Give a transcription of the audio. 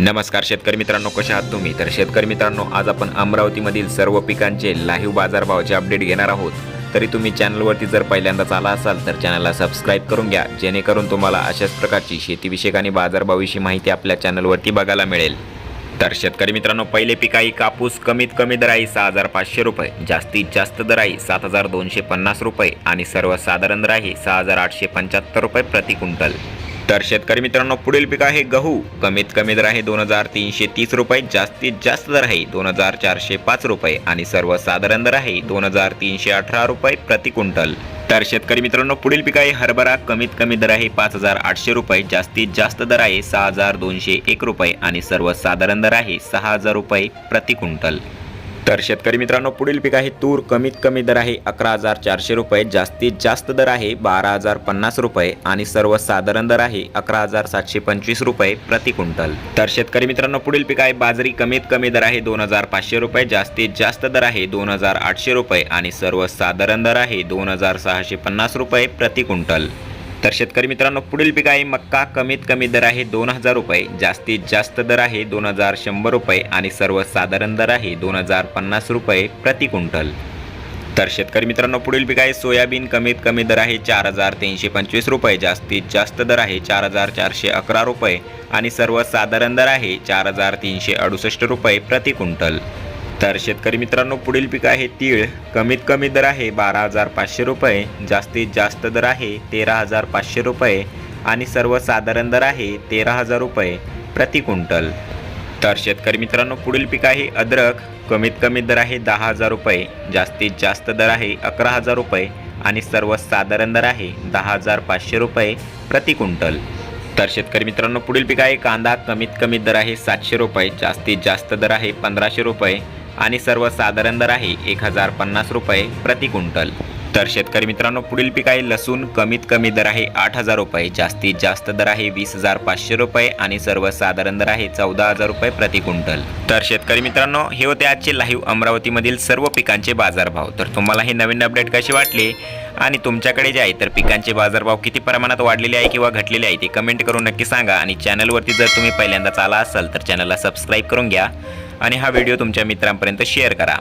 नमस्कार शेतकरी मित्रांनो कशा आहात तुम्ही? तर शेतकरी मित्रांनो आज आपण अमरावतीमधील सर्व पिकांचे लाईव्ह बाजारभावाचे अपडेट घेणार आहोत. तरी तुम्ही चॅनलवरती जर पहिल्यांदाच आला असाल तर चॅनलला सबस्क्राईब करून घ्या जेणेकरून तुम्हाला अशाच प्रकारची शेतीविषयक आणि बाजारभावाविषयी माहिती आपल्या चॅनलवरती बघायला मिळेल. तर शेतकरी मित्रांनो पहिले पिकाई कापूस कमीत कमी दर आहे सहा हजार पाचशे रुपये जास्तीत जास्त दर आहे सात हजार दोनशे पन्नास रुपये आणि सर्वसाधारण दर आहे सहा हजार आठशे पंच्याहत्तर रुपये प्रति क्विंटल. तर शेतकरी मित्रांनो पुढील पीक आहे गहू. कमीत कमी दर आहे दोन हजार तीनशे तीस रुपये जास्तीत जास्त दर आहे दोन हजार चारशे पाच रुपये आणि सर्वसाधारण दर आहे दोन हजार तीनशे अठरा रुपये प्रति क्विंटल. तर शेतकरी मित्रांनो पुढील पीक आहे हरभरा. कमीत कमी दर आहे पाच हजार आठशे रुपये जास्तीत जास्त दर आहे सहा हजार दोनशे एक रुपये आणि सर्वसाधारण दर आहे सहा हजार रुपये प्रति क्विंटल. तर शेतकरी मित्रांनो पुढील पीक आहे तूर. कमीत कमी दर आहे अकरा हजार चारशे रुपये. जास्तीत जास्त दर आहे बारा हजार पन्नास रुपये. आणि सर्वसाधारण दर आहे अकरा हजार सातशे पंचवीस रुपये प्रति क्विंटल. तर शेतकरी मित्रांनो पुढील पीक आहे बाजरी. कमीत कमी दर आहे दोन हजार पाचशे रुपये. जास्तीत जास्त दर आहे दोन हजार आठशे रुपये. आणि सर्वसाधारण दर आहे दोन हजार सहाशे पन्नास रुपये प्रति क्विंटल. तर शेतकरी मित्रांनो पुढील पीक आहे मक्का. कमीत कमी दर आहे दोन हजार रुपये. जास्तीत जास्त दर आहे दोन हजार शंभर रुपये आणि सर्वसाधारण दर आहे दोन हजार पन्नास रुपये प्रति क्विंटल. तर शेतकरी मित्रांनो पुढील पीक आहे सोयाबीन. कमीत कमी दर आहे चार हजार तीनशे पंचवीस रुपये. जास्तीत जास्त दर आहे चार हजार चारशे अकरा रुपये आणि सर्वसाधारण दर आहे चार हजार तीनशे अडुसष्ट रुपये प्रति क्विंटल. तर शेतकरी मित्रांनो पुढील पीक आहे तीळ. कमीत कमी दर आहे बारा हजार पाचशे रुपये. जास्तीत जास्त दर आहे तेरा हजार पाचशे रुपये. आणि सर्वसाधारण दर आहे तेरा हजार रुपये प्रति क्विंटल. तर शेतकरी मित्रांनो पुढील पीक आहे अद्रक. कमीत कमी दर आहे दहा हजार रुपये. जास्तीत जास्त दर आहे अकरा हजार रुपये. आणि सर्वसाधारण दर आहे दहा हजार पाचशे रुपये प्रति क्विंटल. तर शेतकरी मित्रांनो पुढील पीक आहे कांदा. कमीत कमी दर आहे सातशे रुपये. जास्तीत जास्त दर आहे पंधराशे रुपये. आणि सर्वसाधारण दर आहे एक हजार पन्नास रुपये प्रति क्विंटल. तर शेतकरी मित्रांनो पुढील पीक आहे लसूण कमीत कमी दर आहे आठ हजार रुपये जास्तीत जास्त दर आहे वीस हजार पाचशे रुपये आणि सर्वसाधारण दर आहे चौदा हजार रुपये प्रति क्विंटल. तर शेतकरी मित्रांनो हे होते आजचे लाईव्ह अमरावतीमधील सर्व पिकांचे बाजारभाव. तर तुम्हाला हे नवीन अपडेट कसे वाटले आणि तुमच्याकडे जे आहे तर पिकांचे बाजारभाव किती प्रमाणात वाढलेले आहे किंवा घटलेले आहे ते कमेंट करून नक्की सांगा आणि चॅनलवरती जर तुम्ही पहिल्यांदाच आला असाल तर चॅनलला सबस्क्राईब करून घ्या. आणि हा व्हिडिओ तुमच्या मित्रांपर्यंत शेअर करा.